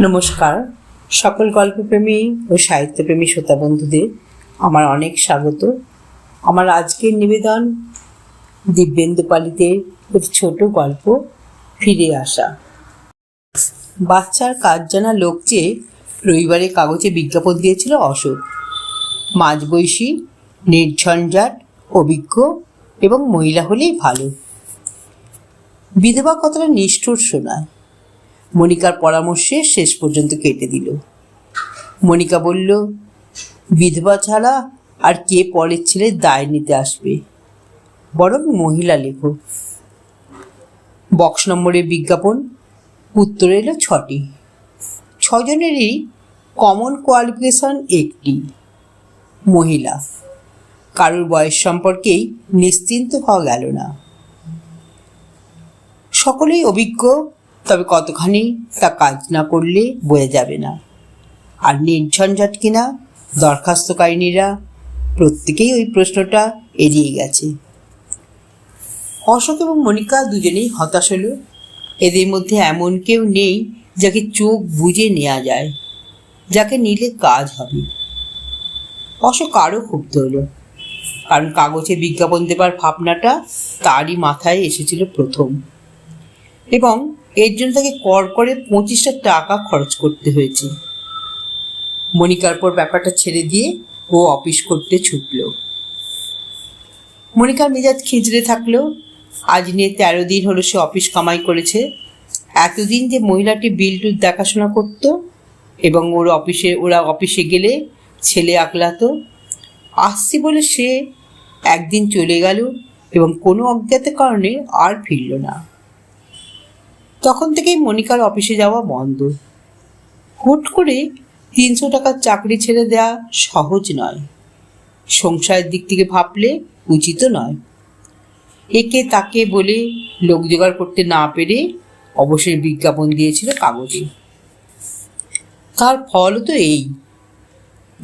নমস্কার। সকল গল্পপ্রেমী ও সাহিত্যপ্রেমী শ্রোতা বন্ধুদের আমার অনেক স্বাগত। আমার আজকের নিবেদন দিব্যেন্দু পালিতের একটি ছোট গল্প ফিরে আসা। বাচ্চার কাজ জানা লোক চেয়ে রবিবারে কাগজে বিজ্ঞাপন দিয়েছিল অশোক মাঝবয়সী, নির্ঝঞ্ঝাট, অভিজ্ঞ এবং মহিলা হলেই ভালো। বিধবা কথাটা নিষ্ঠুর শোনায়। মনিকার পরামর্শে শেষ পর্যন্ত কেটে দিল। মনিকা বলল, বিধবা ছাড়া আর কে পরের ছেলে দায় নিতে আসবে? বরং মহিলা লেখক বক্স নম্বরের বিজ্ঞাপন, উত্তর এলো ছটি। ছজনেরই কমন কোয়ালিফিকেশন একটি, মহিলা। কারোর বয়স সম্পর্কেই নিশ্চিন্ত হওয়া গেল না। সকলেই অভিজ্ঞ তবে কতখানি তা কাজ না করলে বোঝা যাবে না। আর নির্ঝঞ্ঝাট কিনা দরখাস্তকারিনীরা প্রত্যেকেই ওই প্রশ্নটা এড়িয়ে গেছে। অশোক এবং মনিকা দুজনেই হতাশ হলো। এদের মধ্যে এমন কেউ নেই যাকে চোখ বুঝে নেওয়া যায়, যাকে নিলে কাজ হবে। অশোক আরও ক্ষুব্ধ হলো, কারণ কাগজে বিজ্ঞাপন দেবার ভাবনাটা তারই মাথায় এসেছিল প্রথম। এবং এর জন্য তাকে কর করে পঁচিশটা টাকা খরচ করতে হয়েছে। মনিকার পর ব্যাপারটা ছেড়ে দিয়ে ও অফিস করতে ছুটল। মনিকার মেজাজ খিঁচড়ে থাকল। আজ নিয়ে তেরো দিন হলো সে অফিস কামাই করেছে। এতদিন যে মহিলাটি বিলটুর দেখাশোনা করত এবং ওর অফিসে, ওরা অফিসে গেলে ছেলে আকলাতো আসছি বলে সে একদিন চলে গেল এবং কোনো অজ্ঞাত কারণে আর ফিরল না। তখন থেকেই মনিকার অফিসে যাওয়া বন্ধ। হুট করে তিনশো টাকার চাকরি ছেড়ে দেওয়া সহজ নয়। সংসারের দিক থেকে ভাবলে উচিত নয়। একে তাকে বলে লোক জোগাড় করতে না পেরে অবশ্যই বিজ্ঞাপন দিয়েছিল কাগজে। তার ফলও তো এই।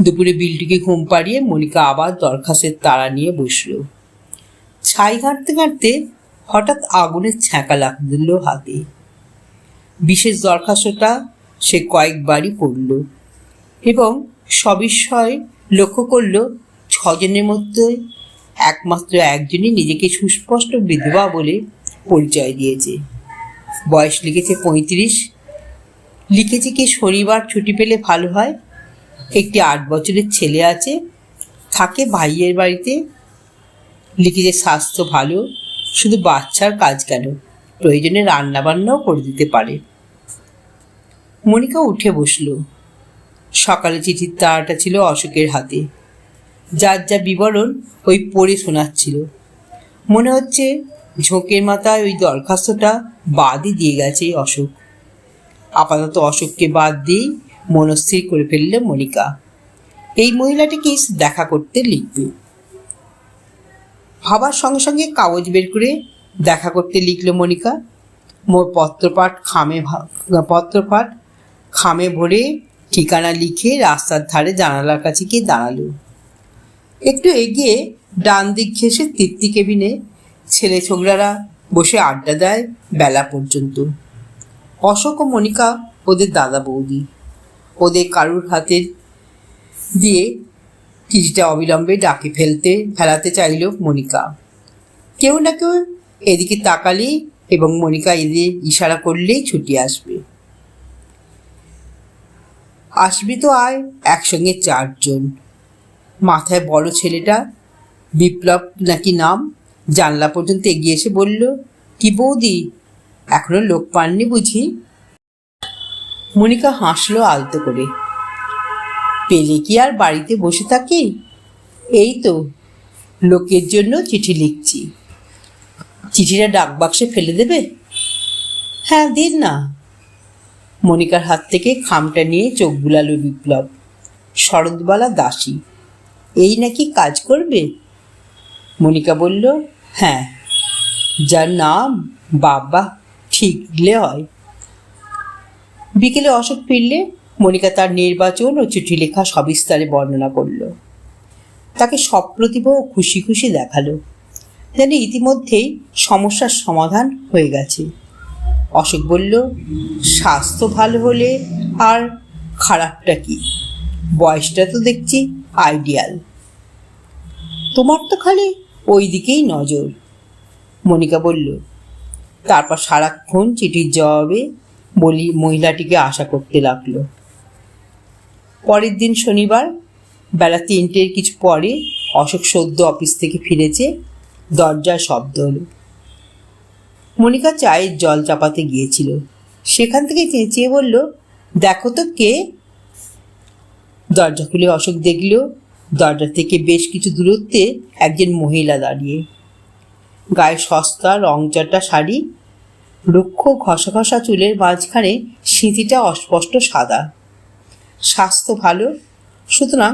দুপুরে বিলটিকে ঘুম পাড়িয়ে মনিকা আবার দরখাস্তের তাড়া নিয়ে বসল। ছাই ঘাঁটতে ঘাঁটতে হঠাৎ আগুনের ছ্যাঁকা লাগল হাতে। বিশেষ দরখাস্তটা সে কয়েকবারই পড়ল এবং সবিস্ময় লক্ষ্য করল, ছজনের মধ্যে একমাত্র একজনই নিজেকে সুস্পষ্ট বিধবা বলে পরিচয় দিয়েছে। বয়স লিখেছে পঁয়ত্রিশ। লিখেছে কি শনিবার ছুটি পেলে ভালো হয়? একটি আট বছরের ছেলে আছে, থাকে ভাইয়ের বাড়িতে। লিখেছে স্বাস্থ্য ভালো, শুধু বাচ্চার কাজ কেন? প্রয়োজনে রান্নাবান্নাও করে দিতে পারে। মনিকা উঠে বসল। সকালে চিঠির তাড়াটা ছিল অশোকের হাতে। যার যা বিবরণ ওই পড়ে শোনাচ্ছিল। মনে হচ্ছে ঝোঁকের মাথায় ওই দরখাস্তটা বাদই দিয়ে গেছে অশোক। আপাতত অশোককে বাদ দিয়েই মনস্থির করে ফেললে মনিকা। এই মহিলাটিকে দেখা করতে লিখবে? ভাবার সঙ্গে সঙ্গে কাগজ বের করে দেখা করতে লিখলো মনিকা। মোর পত্রপাঠ খামে পত্রপাঠ খামে ভরে ঠিকানা লিখে রাস্তার ধারে জানালার কাছে গিয়ে দাঁড়াল। একটু এগিয়ে ডান দিক ঘেসে তৃপ্তি কেবিনে ছেলে ছোকরারা বসে আড্ডা দেয় বেলা পর্যন্ত। অশোক ও মনিকা ওদের দাদা বৌদি। ওদের কারুর হাতে দিয়ে কিছুটা অবিলম্বে ডাকে ফেলতে ফেলাতে চাইল মনিকা। কেউ না কেউ এদিকে তাকালেই এবং মনিকা এদের ইশারা করলেই ছুটি আসবে। আসবি তো আয়, একসঙ্গে চারজন। মাথায় বড় ছেলেটা, বিপ্লব নাকি নাম? জানলা পর্যন্ত এগিয়ে এসে বলল, কি বৌদি? এখনও লোক পাননি বুঝি? মনিকা হাসলো আলতো করে, পেলে কি আর বাড়িতে বসে থাকি? এই তো, লোকের জন্য চিঠি লিখছি। চিঠিটা ডাকবাক্সে ফেলে দেবে? হ্যাঁ দিন না। মনিকার হাত থেকে খামটা নিয়ে চোখ বুলালো বিপ্লব। শরৎবালা দাসী, এই নাকি কাজ করবে? মনিকা বলল হ্যাঁ যার নাম বাবা ঠিকলে হয়। বিকেলে অশোক ফিরলে মনিকা তার নির্বাচন ও চিঠি লেখা সবিস্তারে বর্ণনা করল। তাকে সপ্রতিভ ও খুশি খুশি দেখাল। যেন ইতিমধ্যেই সমস্যার সমাধান হয়ে গেছে। অশোক বলল, স্বাস্থ্য ভালো হলে আর খারাপটা কি? বয়সটা তো দেখছি আইডিয়াল তোমার তো খালি ওই দিকেই নজর, মনিকা বলল। তারপর সারাক্ষণ চিঠির জবাবে বলি মহিলাটিকে আশা করতে লাগল। পরের দিন শনিবার, বেলা তিনটের কিছু পরে অশোক সদ্য অফিস থেকে ফিরেছে দরজার শব্দ হলো। মনিকা চায়ের জল চাপাতে গিয়েছিল। সেখান থেকে চেঁচিয়ে বলল, দেখো তো কে? দরজা খুলে অশোক দেখল, দরজা থেকে বেশ কিছু দূরত্বে একজন মহিলা দাঁড়িয়ে। গায়ে সস্তা রংচটা শাড়ি, রুক্ষ ঘষা ঘষা চুলের মাঝখানে সিঁথিটা অস্পষ্ট সাদা। স্বাস্থ্য ভালো, সুতরাং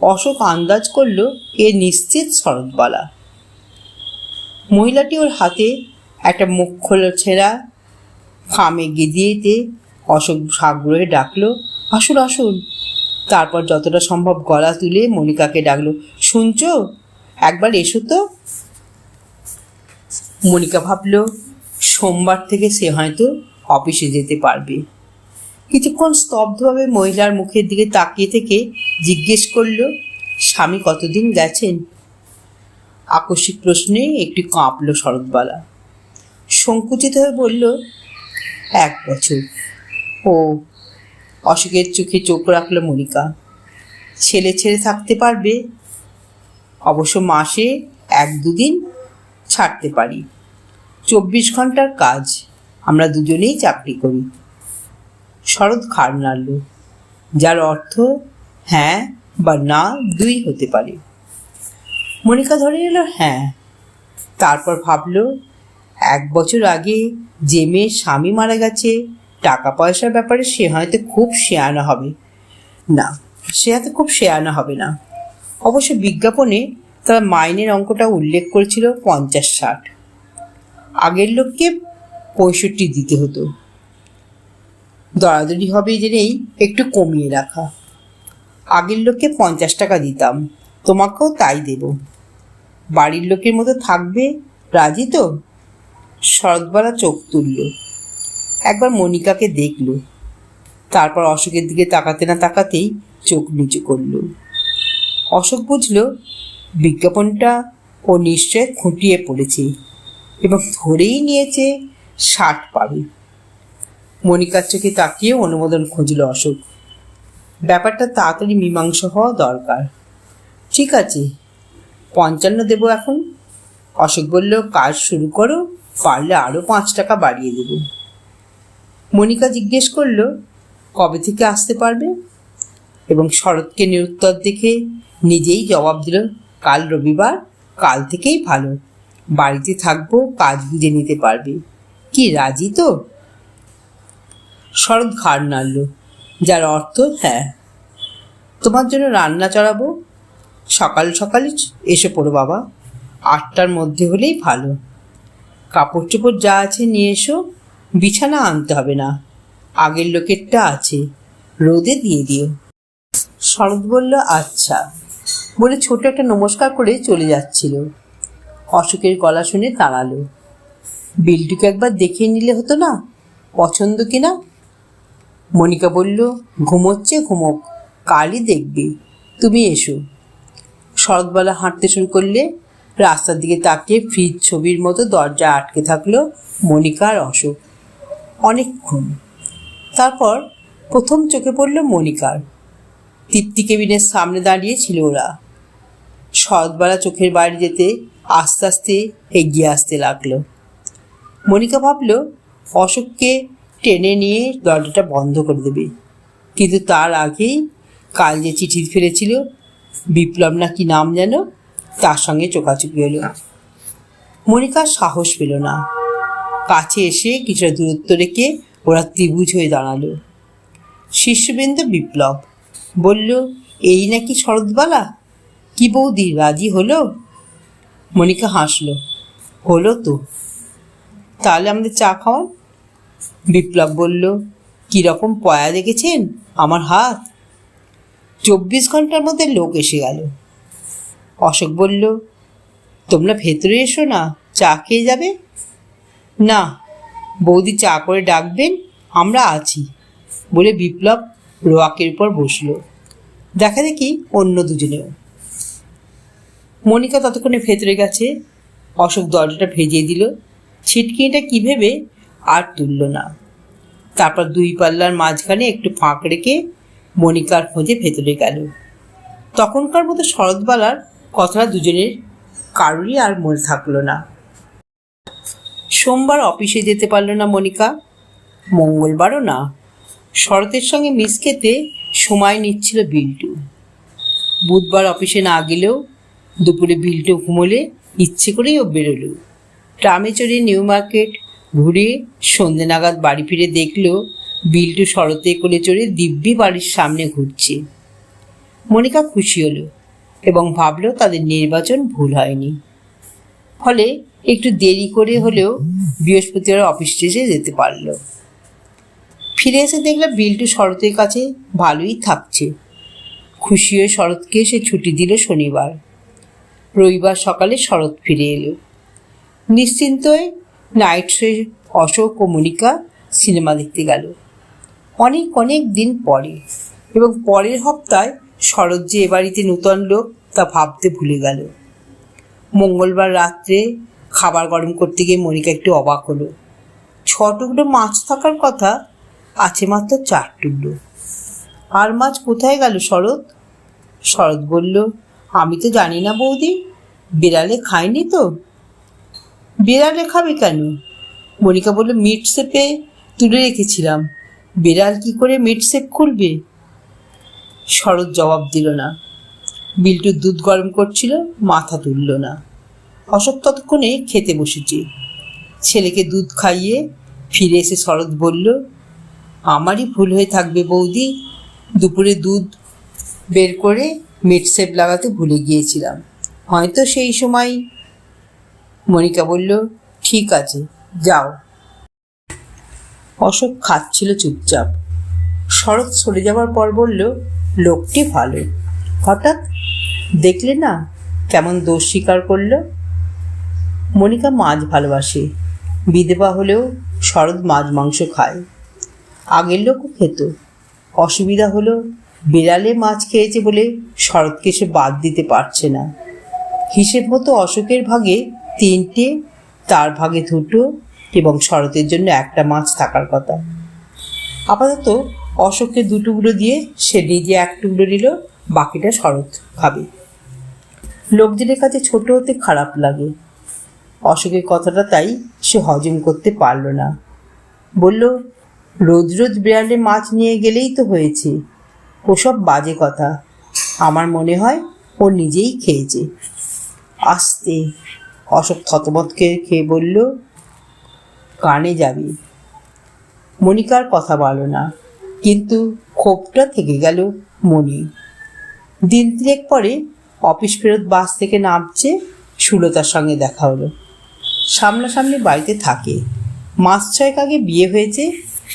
অশোক আন্দাজ করল, এ নিশ্চিত শরৎবালা। মহিলাটি ওর হাতে একটা মুখ খোলা ছেঁড়া, খামে গেদিয়েতে অশোক সাগ্রহে ডাকলো, আসুন আসুন। তারপর যতটা সম্ভব গলা তুলে মনিকাকে ডাকলো, শুনছো? একবার এসো তো। মনিকা ভাবলো, সোমবার থেকে সে হয়তো অফিসে যেতে পারবে। কিছুক্ষণ স্তব্ধভাবে মহিলার মুখের দিকে তাকিয়ে থেকে জিজ্ঞেস করল, স্বামী কতদিন গেছেন? আকস্মিক প্রশ্নে একটি কাঁপলো শরৎবালা। সংকুচিত হয়ে বলল, এক বছর। ও, অশোকের চোখে চোখ রাখল মনিকা। ছেলে ছেড়ে থাকতে পারবে? অবশ্য মাসে এক দুদিন ছাড়তে পারি। চব্বিশ ঘণ্টার কাজ, আমরা দুজনেই চাকরি করি। শরৎ খাড় নাড়ল। যার অর্থ হ্যাঁ বা না, দুই হতে পারে। মনিকা ধরে এলো হ্যাঁ। তারপর ভাবলো এক বছর আগে যে মেয়ের স্বামী মারা গেছে টাকা পয়সার ব্যাপারে সে হয়তো খুব শেয়ানা হবে। না, সে হয়তো খুব শেয়ানা হবে না। অবশ্য বিজ্ঞাপনে তার মাইনের অঙ্কটা উল্লেখ করেছিল পঞ্চাশ ষাট। আগের লোককে পঁয়ষট্টি দিতে হতো। দরাদরি হবে জেনেই একটু কমিয়ে রাখা। আগের লোককে পঞ্চাশ টাকা দিতাম, তোমাকেও তাই দেব। বাড়ির লোকের মতো থাকবে, রাজি তো? শরৎবালা চোখ তুলল। একবার মনিকাকে দেখল। তারপর অশোকের দিকে তাকাতে না তাকাতেই চোখ নিচু করল। অশোক বুঝল, বিজ্ঞাপনটা ও নিশ্চয় খুঁটিয়ে পড়েছে এবং ধরেই নিয়েছে ষাট পাবে। মনিকার চোখে তাকিয়ে অনুমোদন খুঁজল অশোক। ব্যাপারটা তাড়াতাড়ি মীমাংসা হওয়া দরকার। ঠিক আছে, পঞ্চান্ন দেবো এখন। অশোক বলল, কাজ শুরু করো। পারলে আরও পাঁচ টাকা বাড়িয়ে দেব। মনিকা জিজ্ঞেস করল, কবে থেকে আসতে পারবে? এবং শরৎকে নিরুত্তর দেখে নিজেই জবাব দিল, কাল রবিবার, কাল থেকেই ভালো। বাড়িতে থাকব, কাজ বুঝে নিতে পারবে। কি, রাজি তো? শরৎ ঘাড় নাড়ল, যার অর্থ হ্যাঁ। তোমার জন্য রান্না চড়াবো? সকাল সকালই এসে পড়ো বাবা। আটটার মধ্যে হলেই ভালো। কাপড় চোপড় যা আছে নিয়ে এসো, বিছানা আনতে হবে না। আগের লোকেরটা আছে, রোদে দিয়ে দিও। শরৎ বলল আচ্ছা। বলে ছোট একটা নমস্কার করে চলে যাচ্ছিল। অশোকের গলা শুনে দাঁড়াল। বিলটুকে একবার দেখে নিলে হতো না? পছন্দ কিনা মনিকা বলল, ঘুমোচ্ছে, ঘুমোক। কালই দেখবি। তুমি এসো। শরৎবেলা হাঁটতে শুরু করলে রাস্তার দিকে তাকিয়ে ফ্রিজ ছবির মতো দরজা আটকে থাকল মনিকা আর অশোক। অনেকক্ষণ। তারপর প্রথম চোখে পড়ল মনিকার। তৃপ্তি কেবিনের সামনে দাঁড়িয়ে ছিল ওরা। শরৎবেলা চোখের বাইরে যেতে আস্তে আস্তে এগিয়ে আসতে লাগল। মনিকা ভাবলো, অশোককে টেনে নিয়ে দরজাটা বন্ধ করে দেবে। কিন্তু তার আগেই কাল যে চিঠি ফেলেছিল, বিপ্লব না কি নাম যেন তার সঙ্গে চোকাচুকি হলো মনিকার সাহস পেল না। কাছে এসে কিছুটা দূরত্ব রেখে ওরা ত্রিভুজ হয়ে দাঁড়াল। শীর্ষবিন্দু বিপ্লব বলল, এই নাকি শরৎবালা? কি বৌদি, রাজি হলো? মনিকা হাসলো, হলো তো। তাহলে আমাদের চা খাওয়ান? বিপ্লব বলল কীরকম পয়া দেখেছেন? আমার হাত? চব্বিশ ঘণ্টার মধ্যে লোক এসে গেল। অশোক বলল, তোমরা ভেতরে এসো না, চা খেয়ে যাবে? না, বৌদি চা করে ডাকবেন, আমরা আছি, বলে বিপ্লব রোয়াকের উপর বসল। দেখা দেখি অন্য দুজনেও। মনিকা ততক্ষণে ভেতরে গেছে, অশোক দরজাটা ভেজিয়ে দিল। ছিটকিনিটা কি ভেবে আর তুলল না। তারপর দুই পাল্লার মাঝখানে একটু ফাঁক রেখে মনিকার খোঁজে ভেতরে গেল। তখনকার মতো শরৎবালার কথাটা দুজনের কারোরই আর মনে থাকল না। সোমবার অফিসে যেতে পারল না মনিকা। মঙ্গলবারও না। শরতের সঙ্গে মিস খেতে সময় নিচ্ছিল বিল্টু। বুধবার অফিসে না গেলেও দুপুরে বিল্টু ঘুমোলে ইচ্ছে করেই ও বেরোলো। ট্রামে চড়ে নিউ মার্কেট ঘুরে সন্ধে নাগাদ বাড়ি ফিরে দেখল বিল্টু শরতে করে চড়ে দিব্যি বাড়ির সামনে ঘুরছে। মনিকা খুশি হলো। এবং ভাবলো তাদের নির্বাচন ভুল হয়নি। ফলে একটু দেরি করে হলেও বৃহস্পতিবার অফিস শেষে যেতে পারল। ফিরে এসে দেখলাম বিল্টু শরতের কাছে ভালোই থাকছে। খুশি হয়ে শরৎকে সে ছুটি দিল শনিবার। রবিবার সকালে শরৎ ফিরে এলো। নিশ্চিন্ত হয়ে নাইট শোয়ে অশোক ও মনিকা সিনেমা দেখতে গেল। অনেক অনেক দিন পরে এবং পরের হপ্তায় শরৎ যে এ বাড়িতে নূতন লোক, তা ভাবতে ভুলে গেল। মঙ্গলবার রাত্রে খাবার গরম করতে গিয়ে মনিকা একটু অবাক হলো। ছ টুকরো মাছ থাকার কথা আছে মাত্র চার টুকরো। আর মাছ কোথায় গেল শরৎ? শরৎ বলল, আমি তো জানি না বৌদি, বিড়ালে খায়নি তো। বিড়ালে খাবে কেন? মনিকা বলল, মিট সেপে তুলে রেখেছিলাম। বিড়াল কি করে মিট সেপ খুলবে? শরৎ জবাব দিল না। বিল্টু দুধ গরম করছিল, মাথা তুলল না। অশোক ততক্ষণে খেতে বসেছে। ছেলেকে দুধ খাইয়ে ফিরে এসে শরৎ বলল, আমারই ভুল হয়ে থাকবে বৌদি। দুপুরে দুধ বের করে মিট সেপ লাগাতে ভুলে গিয়েছিলাম। হয়তো সেই সময় মনিকা বলল, ঠিক আছে, যাও। অশোক খাচ্ছিল চুপচাপ। শরৎ সরে যাওয়ার পর বলল লোকটি ভালো। হঠাৎ দেখলে না কেমন দোষ স্বীকার করল। মনিকা মাছ ভালোবাসে, বিধবা হলেও শরৎ মাছ মাংস খায়। আগের লোকও খেত। অসুবিধা হলো বিড়ালে মাছ খেয়েছে বলে শরৎকে সে বাদ দিতে পারছে না। হিসেব মতো অশোকের ভাগে তিনটে, তার ভাগে দুটো এবং শরতের জন্য একটা মাছ থাকার কথা। আপাতত অশোককে দু টুকরো দিয়ে সে নিজে এক টুকরো নিল বাকিটা শরৎ খাবে। লোকজনের কাছে ছোট হতে খারাপ লাগে। অশোকের কথাটা তাই সে হজম করতে পারল না। বলল, রোজ রোজ বিড়ালে মাছ নিয়ে গেলেই তো হয়েছে। ওসব বাজে কথা। আমার মনে হয় ও নিজেই খেয়েছে। আস্তে অশোক থতমতকে খেয়ে বলল, কানে যাবি। মনিকার কথা বলো না। কিন্তু ক্ষোভটা থেকে গেল মনি। দিন তিনেক পরে অফিস ফেরত বাস থেকে নামছে সুলতার সঙ্গে দেখা হলো। সামনাসামনি বাড়িতে থাকে। মাস ছয়েক আগে বিয়ে হয়েছে,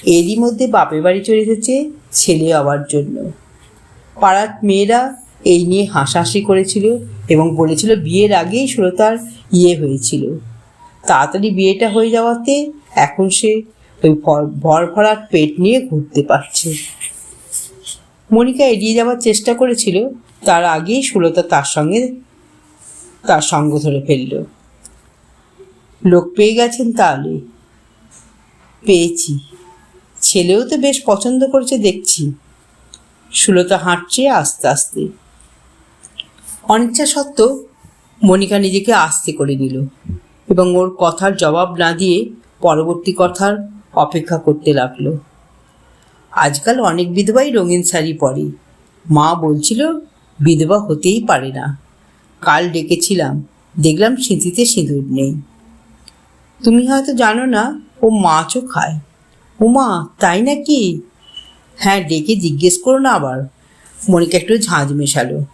এরই মধ্যে বাপের বাড়ি চলে এসেছে ছেলে হওয়ার জন্য। পাড়ার মেয়েরা এই নিয়ে হাসাহাসি করেছিল এবং বলেছিল বিয়ের আগেই সুলতার ইয়ে হয়েছিল। তাড়াতাড়ি বিয়েটা হয়ে যাওয়াতে এখন সে ওই ভর- ভর পেট নিয়ে ঘুরতে পারছে। মনিকা এড়িয়ে যাওয়ার চেষ্টা করেছিল, তার আগেই সুলতা তার সঙ্গে, তার সঙ্গ ধরে ফেলল। লোক পেয়ে গেছেন তাহলে। পেয়েছি। ছেলেও তো বেশ পছন্দ করেছে, দেখছি। সুলতা হাঁটছে আস্তে আস্তে। অনিচ্ছা সত্ত্বেও মনিকা নিজেকে আস্তে করে নিল এবং ওর কথার জবাব না দিয়ে পরবর্তী কথার অপেক্ষা করতে লাগল। আজকাল অনেক বিধবাই রঙিন শাড়ি পরে। মা বলছিল, বিধবা হতেই পারে না। কাল ডেকেছিলাম, দেখলাম সিঁথিতে সিঁদুর নেই। তুমি হয়তো জানো না, ও মাছও খায়। ও মা তাই নাকি? হ্যাঁ ডেকে জিজ্ঞেস করো না আবার। মনিকা একটু ঝাঁঝ মেশালো।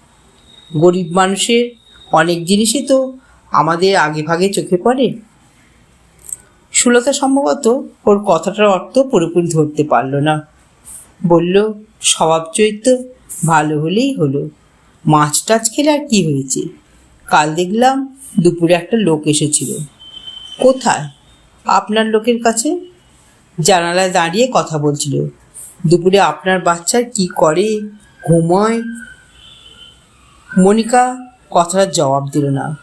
গরিব মানুষের অনেক জিনিসই তো আমাদের আগে ভাগে চোখে পড়ে। সুলতা সম্ভবত ওর কথাটার অর্থ পুরোপুরি ধরতে পারল না। বলল, স্বভাব চরিত্র ভালো হলেই হলো। মাছ টাছ খেলে আর কি হয়েছে? কাল দেখলাম দুপুরে একটা লোক এসেছিল। কোথায়? আপনার লোকের কাছে? জানালায় দাঁড়িয়ে কথা বলছিল। দুপুরে আপনার বাচ্চার কি করে, ঘুমোয়? মনিকা কথার জবাব দিল না।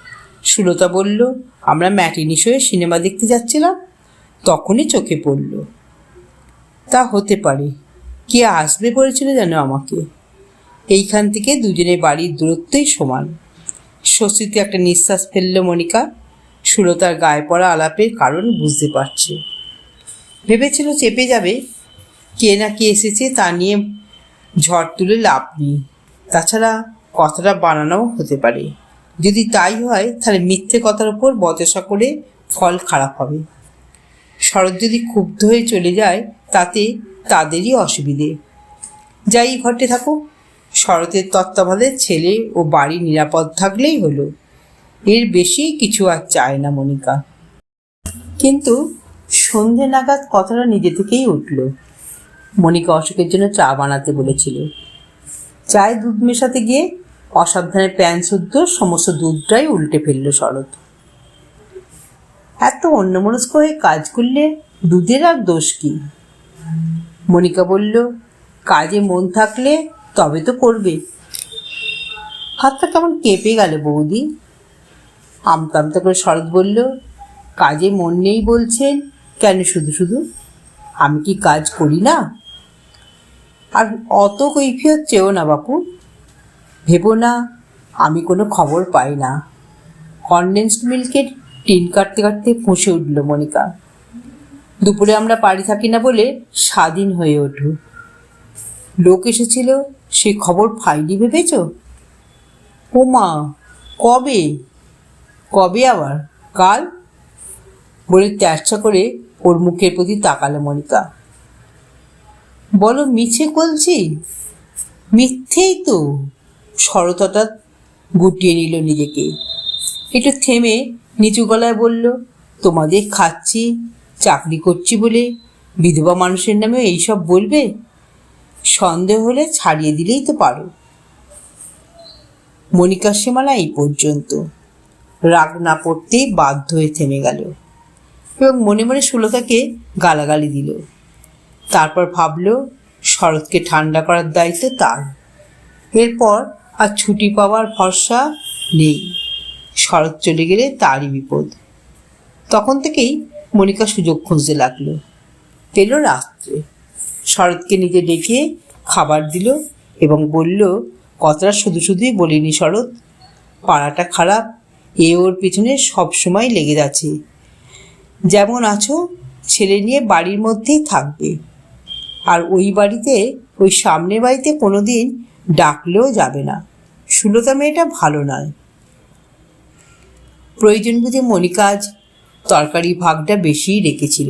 সুলতা বলল, আমরা ম্যাটিনি শোয়ে সিনেমা দেখতে যাচ্ছিলাম। তখনই চোখে পড়ল। তা হতে পারে, কে আসবে বলেছিল যেন আমাকে। এইখান থেকে দুজনের বাড়ির দূরত্বই সমান। স্বস্তিতে একটা নিঃশ্বাস ফেলল মনিকা সুলতার গায়ে পড়া আলাপের কারণ বুঝতে পারছে। ভেবেছিল চেপে যাবে, কে না কে এসেছে তা নিয়ে ঝড় তুলে লাভ নেই। তাছাড়া কথাটা বানানোও হতে পারে। যদি তাই হয়, তাহলে মিথ্যে কথার উপর বচসা করে ফল খারাপ হবে। শরৎ যদি ক্ষুব্ধ হয়ে চলে যায়, তাতে তাদেরই অসুবিধে। যাই ঘটে থাকুক, শরতের তত্ত্বাবধানে ছেলে ও বাড়ি নিরাপদ থাকলেই হলো। এর বেশি কিছু আর চায় না মনিকা। কিন্তু সন্ধে নাগাদ কথাটা নিজে থেকেই উঠল। মনিকা অশোকের জন্য চা বানাতে বলেছিল। চায়ে দুধ মেশাতে গিয়ে অসাবধানে প্যান শুদ্ধ সমস্ত দুধটাই উল্টে ফেলল শরৎ। এত অন্যমনস্ক হয়ে কাজ করলে দুধের আর দোষ কি? মনিকা বলল, কাজে মন থাকলে তবে তো করবে। হাতটা কেমন কেঁপে গেল বৌদি। আমতা আমতা করে শরৎ বলল, কাজে মন নেই বলছেন, কেন শুধু শুধু? আমি কি কাজ করি না? আর অত কৈফিয়ত চেয়েও না বাপু। ভেবো না, আমি কোনো খবর পাই না। কনডেন্সড মিল্কের টিন কাটতে কাটতে ফুঁসে উঠল মনিকা। দুপুরে আমরা বাড়ি থাকি না বলে স্বাধীন হয়ে ওঠো লোক এসেছিল, সে খবর ফাইলি ভেবেছ? ও মা কবে? কবে আবার? কাল? বলে ত্যাসা করে ওর মুখের প্রতি তাকালো মনিকা। বলো, মিছে বলছি মিথ্যেই তো। সরতটা গুটিয়ে নিল নিজেকে। একটু থেমে নিচু গলায় বলল, তোমাদের খাচ্ছি, চাকরি করছি বলে। বিধবা মানুষের নামে এইসব বলবে? সন্দেহ হলে ছাড়িয়ে দিলেই তো পারো। মনিকার সীমালা এই পর্যন্ত। রাগ না পড়তেই বাধ্য হয়ে থেমে গেল এবং মনে মনে সুলতাকে গালাগালি দিল। তারপর ভাবল, শরৎকে ঠান্ডা করার দায়িত্ব তার। এরপর আর ছুটি পাওয়ার ভরসা নেই। শরৎ চলে গেলে তারই বিপদ। তখন থেকেই মনিকা সুযোগ খুঁজতে লাগল। পেল রাত্রে। শরৎকে নিজে ডেকে খাবার দিল এবং বলল, কথাটা শুধু শুধুই বলিনি শরৎ, পাড়াটা খারাপ, এ ওর পিছনে সবসময় লেগে যাচ্ছে যেমন আছো, ছেলে নিয়ে বাড়ির মধ্যেই থাকবে। আর ওই বাড়িতে, ওই সামনের বাড়িতে কোনো দিন ডাকলেও যাবে না। সুলতা মেয়েটা ভালো নয়। প্রয়োজন বুঝে মনিকা আজ তরকারি ভাগটা বেশিই রেখেছিল।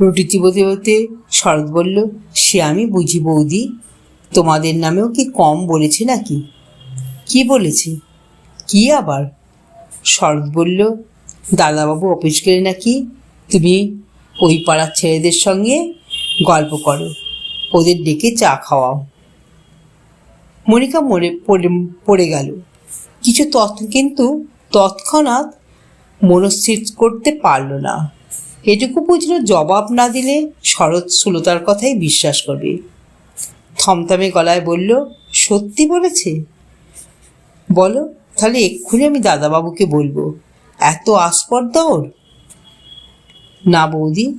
রুটি চিবোতে বলতে শরৎ বলল, সে আমি বুঝি বৌদি, তোমাদের নামেও কি কম বলেছে নাকি? কি বলেছে? কি আবার? শরৎ বলল, দাদাবাবু অফিস গেলে নাকি তুমি ওই পাড়ার ছেলেদের সঙ্গে গল্প করো, ওদের ডেকে চা খাওয়াও। মনিকা পড়ে পড়ে গেল। কিছু তথ্য কিন্তু তৎক্ষণাৎ মনস্থির করতে পারল না। এটুকু বুঝলো জবাব না দিলে শরৎ সুলতার কথাই বিশ্বাস করবে। থমথমে গলায় বলল, সত্যি বলেছে? বলো, তাহলে এক্ষুনি আমি দাদাবাবুকে বলব। এত আস্পর্ধা ওর? না বৌদি,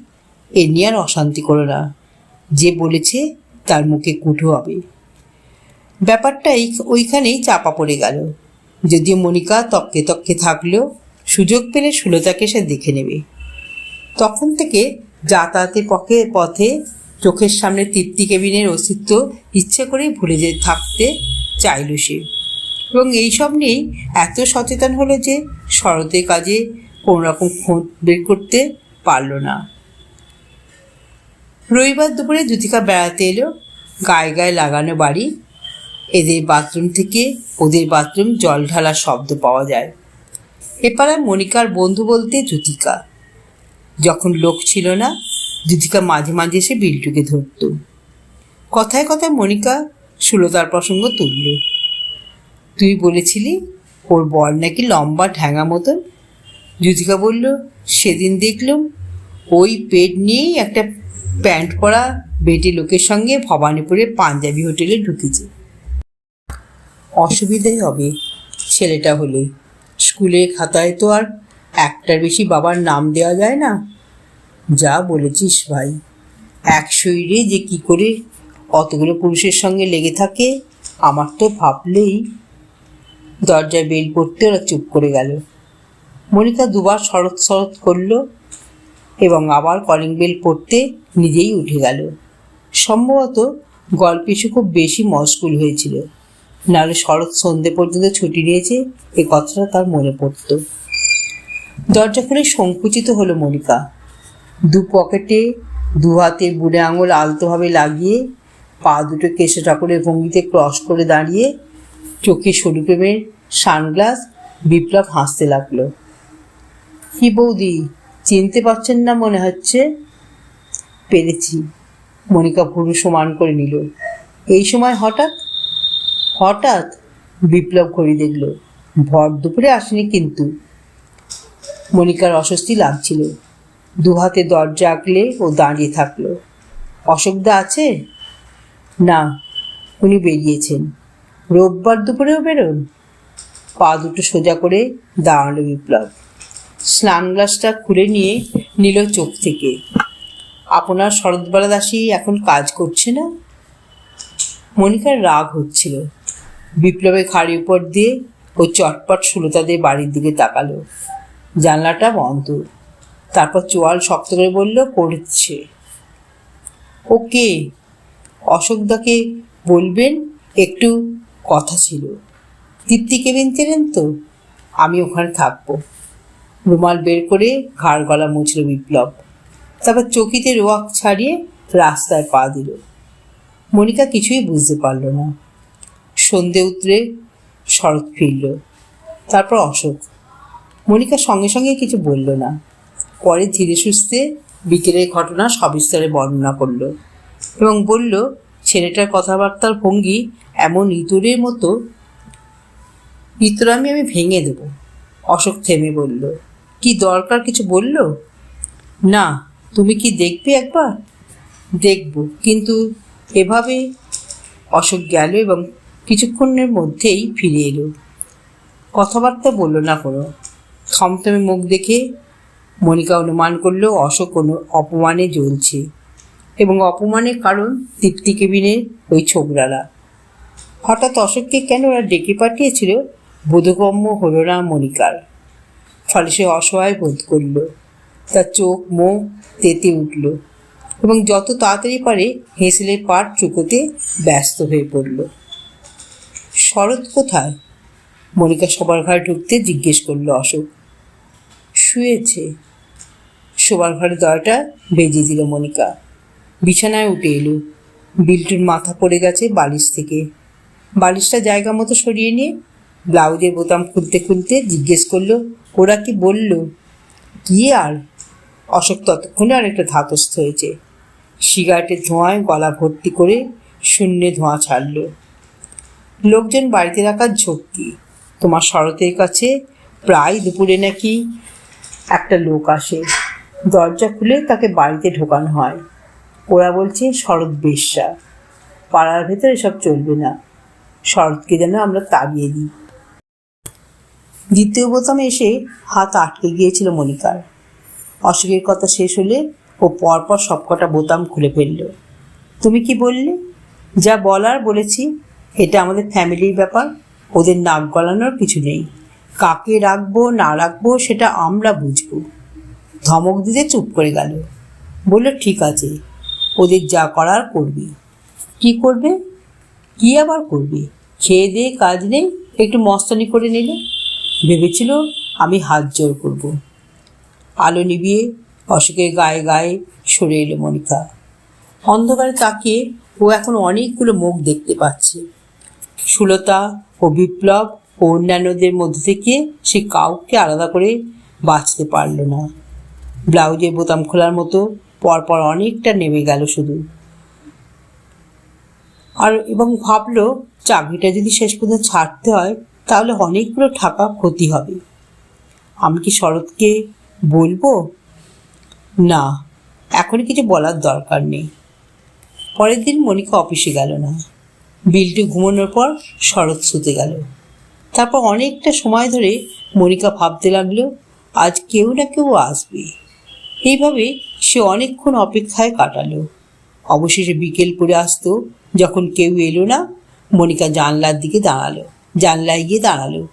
এ নিয়ে আর অশান্তি করো না। যে বলেছে তার মুখে কুঠো হবে। ব্যাপারটা ওইখানেই চাপা পড়ে গেল। যদিও মনিকা তককে তককে থাকলেও সুযোগ পেলে সুলতাকে সে দেখে নেবে। তখন থেকে যাতায়াতের পক্ষে পথে চোখের সামনে তৃপ্তি কেবিনের অস্তিত্ব ইচ্ছে করেই ভুলে যে থাকতে চাইল সে। এবং এইসব নিয়েই এত সচেতন হলো যে শরতের কাজে কোনো রকম খোঁজ বের করতে পারল না। রবিবার দুপুরে জ্যোতিকা বেড়াতে এলো গায়ে গায়ে লাগানো বাড়ি এদের বাথরুম থেকে ওদের বাথরুম জল ঢালার শব্দ পাওয়া যায়। এপাড়ায় মনিকার বন্ধু বলতে জ্যোতিকা যখন লোক ছিল না জ্যোতিকা মাঝে মাঝে এসে বিল্টুকে ধরত। কথায় কথায় মনিকা সুলতার প্রসঙ্গ তুলল। তুই বলেছিলি ওর বর নাকি লম্বা ঠ্যাঙা মতন? জ্যোতিকা বলল, সেদিন দেখলাম ওই পেট নিয়েই একটা প্যান্ট পরা বেটে লোকের সঙ্গে ভবানীপুরে পাঞ্জাবি হোটেলে ঢুকেছে। অসুবিধাই হবে ছেলেটা হলে। স্কুলের খাতায় তো আর একটার বেশি বাবার নাম দেওয়া যায় না। যা বলেছিস ভাই। এক শরীরে যে কি করে অতগুলো পুরুষের সঙ্গে লেগে থাকে, আমার তো ভাবলেই দরজায় বেল পড়তে ওরা চুপ করে গেল। মনিকা দুবার শরৎ শরৎ করল এবং আবার কলিং বেল পড়তে নিজেই উঠে গেল। সম্ভবত গল্পে সে খুব বেশি মশগুল হয়েছিল। নাহলে শরৎ সন্ধে পর্যন্ত ছুটি নিয়েছে, এ কথাটা তার মনে পড়ত। দরজা খুলে সংকুচিত হলো মনিকা। দু পকেটে, দু হাতে বুড়ে আঙুল আলতোভাবে লাগিয়ে, পা দুটো কেশে ঠাকুরের ভঙ্গিতে ক্রস করে দাঁড়িয়ে চোখে সরু প্রেমের সানগ্লাস বিপ্লব হাসতে লাগল। কি বৌদি, চিনতে পারছেন না মনে হচ্ছে? পেরেছি। মনিকা ভুরু সমান করে নিল। এই সময় হঠাৎ হঠাৎ বিপ্লব ঘড়ি দেখল। ভর দুপুরে আসেনি কিন্তু। মনিকার অস্বস্তি লাগছিল। দু হাতে দরজা আঁকলে ও দাঁড়িয়ে থাকল। অসুবিধা আছে? না, উনি বেরিয়েছেন। রোববার দুপুরেও বেরোন? পা দুটো সোজা করে দাঁড়াল বিপ্লব। স্নান গ্লাসটা খুলে নিয়ে নিল চোখ থেকে। আপনার শরৎবালা দাসী এখন কাজ করছে না? মনিকার রাগ হচ্ছিল। বিপ্লবের খাড়ির উপর দিয়ে ও চটপট সুলতা দিয়ে বাড়ির দিকে তাকালো। জানলাটা বন্ধ। তারপর চোয়াল শক্ত করে বলল, করছে। ওকে অশোকদাকে বলবেন, একটু কথা ছিল। তৃপ্তি কেবিন চেনেন তো, আমি ওখানে থাকব। রুমাল বের করে ঘাড় গলা মুছল বিপ্লব। তারপর চকিতে রোয়াক ছাড়িয়ে রাস্তায় পা দিল। মনিকা কিছুই বুঝতে পারল না। সন্ধে উতরে শরৎ ফিরল। তারপর অশোক। মনিকা সঙ্গে সঙ্গে কিছু বলল না। পরে ধীরে সুস্থে বিকেলের ঘটনা সবিস্তারে বর্ণনা করল এবং বলল, ছেলেটার কথাবার্তার ভঙ্গি এমন ইঁদুরের মতো। ইতরামি আমি ভেঙে দেব। অশোক থেমে বলল, কি দরকার কিছু বলল? না, তুমি কি দেখবে একবার? দেখব, কিন্তু এভাবে? অশোক গেল এবং কিছুক্ষণের মধ্যেই ফিরে এলো। কথাবার্তা বলল না কোনো। থমথমে মুখ দেখে মনিকা অনুমান করল অশোক কোনো অপমানে জ্বলছে এবং অপমানের কারণ দীপ্তি কেবিনের ওই ছোকরারা হঠাৎ অশোককে কেন ওরা ডেকে পাঠিয়েছিল বোধগম্য হলো না মনিকার। ফলে সে অসহায় বোধ করল। তার চোখ, মুখ তেতে উঠল এবং যত তাড়াতাড়ি পারে হেঁসেলের পাট চুকোতে ব্যস্ত হয়ে পড়ল। শরৎ কোথায়? মনিকা সবার ঘরে ঢুকতে জিজ্ঞেস করল অশোক। শুয়েছে। শোবার ঘরে দরটা বেজে দিল মনিকা। বিছানায় উঠে এলো। বিল্টুর মাথা পড়ে গেছে বালিশ থেকে। বালিশটা জায়গা মতো সরিয়ে নিয়ে ব্লাউজের বোতাম খুলতে খুলতে জিজ্ঞেস করল, ওরা কি বলল? কি আর? অশোক ততক্ষণে আরেকটা ধাতস্থ হয়েছে। সিগারেটের ধোঁয়ায় গলা ভর্তি করে শূন্যে ধোঁয়া ছাড়ল। লোকজন বাড়িতে রাখার ঝক্কি। তোমার শরতের কাছে প্রায় দুপুরে নাকি একটা লোক আসে। দরজা খুলে তাকে বাড়িতে ঢোকানো হয়। ওরা বলছে, শরৎ বেশ্যা। পাড়ার ভেতরে এসব চলবে না। শরৎকে যেন আমরা তাড়িয়ে দিই। দ্বিতীয় বোতামে এসে হাত আটকে গিয়েছিল মনিকার। অসুখের কথা শেষ হলে ও পরপর সবকটা বোতাম খুলে ফেলল। তুমি কি বললে? যা বলার বলেছি এটা আমাদের ফ্যামিলির ব্যাপার, ওদের নাক গলানোর কিছু নেই। কাকে রাখব, না রাখব, সেটা আমরা বুঝব। ধমক দিতে চুপ করে গেল। বলল, ঠিক আছে, ওদের যা করার করবি। কি করবে? কি আবার করবে? খেয়ে দিয়ে কাজ নেই, একটু মস্তানি করে নিলে। ভেবেছিল, আমি হাত জোর করব। আলো নিবিয়ে অশোকের গায়ে গায়ে সরে এলো মনিকা। অন্ধকারে তাকিয়ে ও এখন অনেকগুলো মুখ দেখতে পাচ্ছে। সুলতা ও বিপ্লব ও অন্যান্যদের মধ্যে থেকে সে কাউকে আলাদা করে বাঁচতে পারল না। ব্লাউজের বোতাম খোলার মতো পরপর অনেকটা নেমে গেল শুধু। আর এবং ভাবলো চাকরিটা যদি শেষ পর্যন্ত ছাড়তে হয়, তাহলে অনেকগুলো টাকা ক্ষতি হবে। আমি কি শরৎকে বলব? না এখন কিছু বলার দরকার নেই। পরের দিন মনিকা অফিসে গেল না। বিল্টু ঘুমানোর পর শরৎ শুতে গেল। তারপর অনেকটা সময় ধরে মনিকা ভাবতে লাগল, আজ কেউ না কেউ আসবে। এইভাবে সে অনেকক্ষণ অপেক্ষায় কাটালো। অবশেষে বিকেল করে আসতো, যখন কেউ এলো না, মনিকা জানলার দিকে দাঁড়াল, জানলায় গিয়ে দাঁড়াল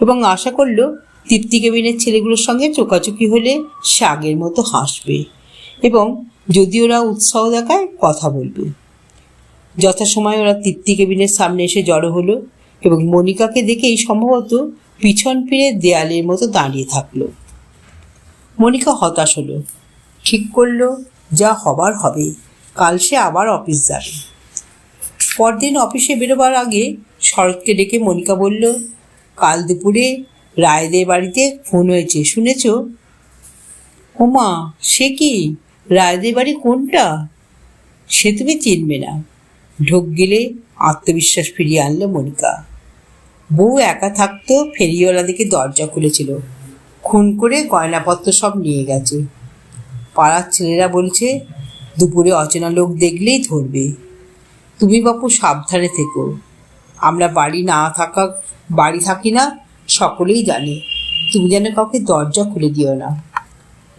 এবং আশা করল তৃপ্তি কেবিনের ছেলেগুলোর সঙ্গে চোকাচুকি হলে সে আগের মতো হাসবে এবং যদি ওরা উৎসাহ দেখায় কথা বলবে। যথাসময়ে ওরা তৃপ্তি কেবিনের সামনে এসে জড়ো হলো এবং মনিকাকে দেখেই সম্ভবত পিছন ফিরে দেয়ালের মতো দাঁড়িয়ে থাকল। মনিকা হতাশ হলো। ঠিক করল, যা হবার হবে। কাল সে আবার অফিস যাবে। পরদিন অফিসে বেরোবার আগে শরৎকে ডেকে মনিকা বলল, কাল দুপুরে রায়দের বাড়িতে ফোন হয়েছে, শুনেছ? ওমা, সে কি? রায়দের বাড়ি কোনটা? সে তুমি চিনবে না। ঢোক গেলে আত্মবিশ্বাস ফিরিয়ে আনলো মনিকা। বউ একা থাকতো, ফেরিওয়ালা দিকে দরজা খুলেছিল। খুন করে গয়নাপত্র সব নিয়ে গেছে। পাড়ার ছেলেরা বলছে, দুপুরে অচেনা লোক দেখলেই ধরবে। তুমি বাপু সাবধানে থেকো। আমরা বাড়ি না থাকা, বাড়ি থাকি না, সকলেই জানে। তুমি যেন কাউকে দরজা খুলে দিও না।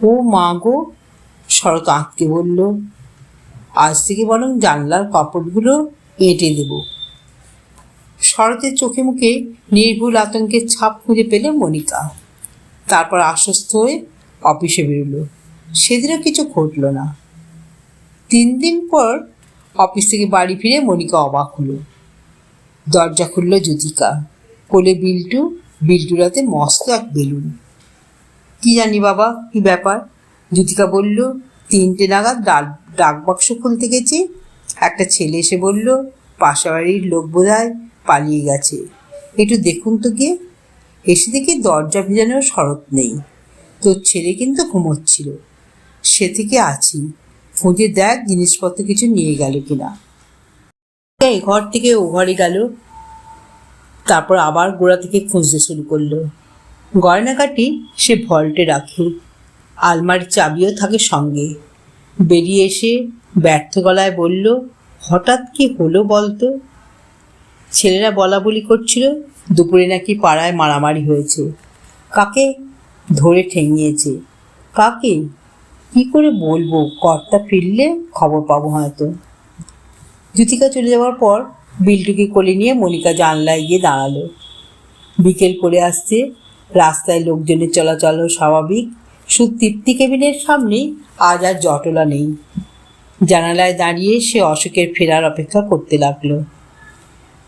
ও মা গো, শরৎ আঁতকে বলল আজ থেকে বরং জানলার কাপড়গুলো এঁটে দেব। শরতের চোখে মুখে নির্ভুল আতঙ্কের ছাপ খুঁজে পেল মনিকা। তারপর আশ্বস্ত হয়ে অফিসে বেরোলো। সেদিনও কিছু ঘটল না। তিন দিন পর অফিস থেকে বাড়ি ফিরে মনিকা অবাক হলো। দরজা খুলল জ্যোতিকা। কোলে বিল্টু, বিল্টুর হাতে মস্ত এক বেলুন। কি জানি বাবা, কি ব্যাপার? জ্যোতিকা বলল তিনটে নাগাদ ডাক ডাক বাক্স খুলতে গেছে। একটা ছেলে এসে বলল পাশা বাড়ির লোক বোধহয় পালিয়ে গেছে। একটু দেখুন তো গিয়ে। এসে দেখি দরজা ভিজানোর শরৎ নেই। তোর ছেলে কিন্তু ঘুমোচ্ছিল। সে থেকে আছি। খুঁজে দেখ জিনিসপত্র কিছু নিয়ে গেল কিনা। এই ঘর থেকে ও ঘরে গেল। তারপর আবার গোড়া থেকে খুঁজতে শুরু করল। গয়নাকাটি সে ভল্টে রাখে। আলমারির চাবিও থাকে সঙ্গে। বেরিয়ে এসে ব্যর্থ গলায় বলল, হঠাৎ কি হলো বলতো? ছেলেরা বলা বলি করছিল, দুপুরে নাকি পাড়ায় মারামারি হয়েছে। কাকে? ধরে ঠেঙিয়েছে। কাকে? কি করে বলব? কর্তা ফিরলে খবর পাবো হয়তো। জ্যোতিকা চলে যাওয়ার পর বিল্টুকে কোলে নিয়ে মনিকা জানলায় গিয়ে দাঁড়াল। বিকেল করে আসছে, রাস্তায় লোকজনের চলাচলও স্বাভাবিক। শুধু তৃপ্তি কেবিনের সামনেই আজ আর জটলা নেই। জানালায় দাঁড়িয়ে সে অশোকের ফেরার অপেক্ষা করতে লাগল।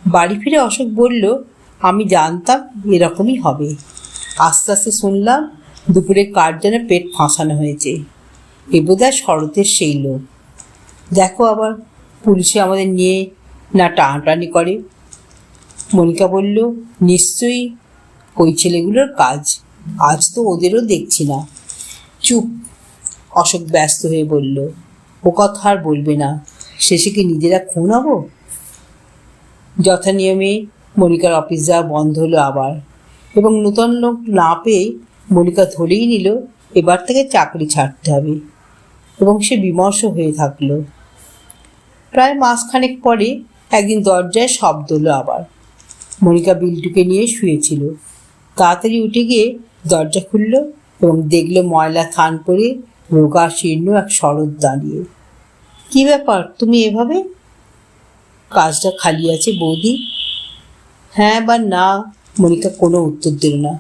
বাড়ি ফিরে অশোক বলল, আমি জানতাম এরকমই হবে। আস্তে আস্তে শুনলাম দুপুরে কার যেন পেট ফাঁসানো হয়েছে। এ শরতের সেই লোক। দেখো আবার, পুলিশে আমাদের নিয়ে না টানাটানি করে। মনিকা বলল, নিশ্চয়ই ওই ছেলেগুলোর কাজ। আজ তো ওদেরও দেখছি না। চুপ। অশোক ব্যস্ত হয়ে বলল, ও কথা আর বলবে না। শেষে কি নিজেরা খুন হব? যথা নিয়মে মনিকার অফিস যাওয়া বন্ধ হলো আবার, এবং নূতন লোক না পেয়ে মনিকা ধরেই নিল, এবার থেকে চাকরি ছাড়তে হবে। এবং সে বিমর্ষ হয়ে থাকল। প্রায় মাসখানেক পরে একদিন দরজায় শব্দ হলো আবার। মনিকা বিল্টুকে নিয়ে শুয়েছিল। তাড়াতাড়ি উঠে গিয়ে দরজা খুলল। এবং দেখল ময়লা থান পরে রোগা শীর্ণ এক শরৎ দাঁড়িয়ে। কি ব্যাপার? তুমি এভাবে? কাজটা খালি আছে বৌদি? হ্যাঁ বা না? মনিকা কোনো উত্তর দিল না।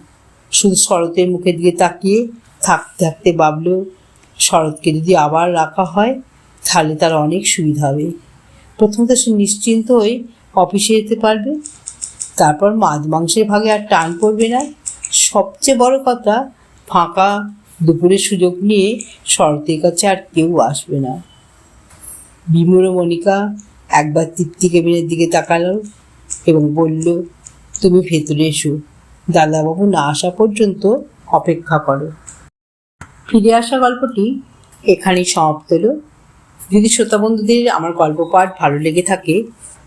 শুধু শরতের মুখের দিকে তাকিয়ে থাকতে থাকতে ভাবলো, শরৎকে যদি আবার রাখা হয়, তাহলে তার অনেক সুবিধা হবে। প্রথমত সে নিশ্চিন্ত হয়ে অফিসে যেতে পারবে। তারপর মাছ মাংসের ভাগে আর টান পড়বে না। সবচেয়ে বড় কথা ফাঁকা দুপুরের সুযোগ নিয়ে শরতের কাছে আর কেউ আসবে না। বিমুর মনিকা একবার তৃপ্তি কেবিনের দিকে তাকালো এবং বলল, তুমি ভেতরে এসো। দাদাবাবু না আসা পর্যন্ত অপেক্ষা করো। ফিরে আসা গল্পটি এখানেই সমাপ্ত হলো। যদি শ্রোতা বন্ধুদের আমার গল্প পাঠ ভালো লেগে থাকে,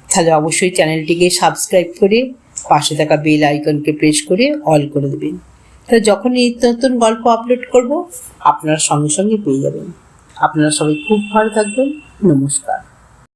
তাহলে অবশ্যই চ্যানেলটিকে সাবস্ক্রাইব করে পাশে থাকা বেল আইকনকে প্রেস করে অল করে দেবেন। তাহলে যখনই নিত্য নতুন গল্প আপলোড করব, আপনারা সঙ্গে সঙ্গে পেয়ে যাবেন। আপনারা সবাই খুব ভালো থাকবেন। নমস্কার।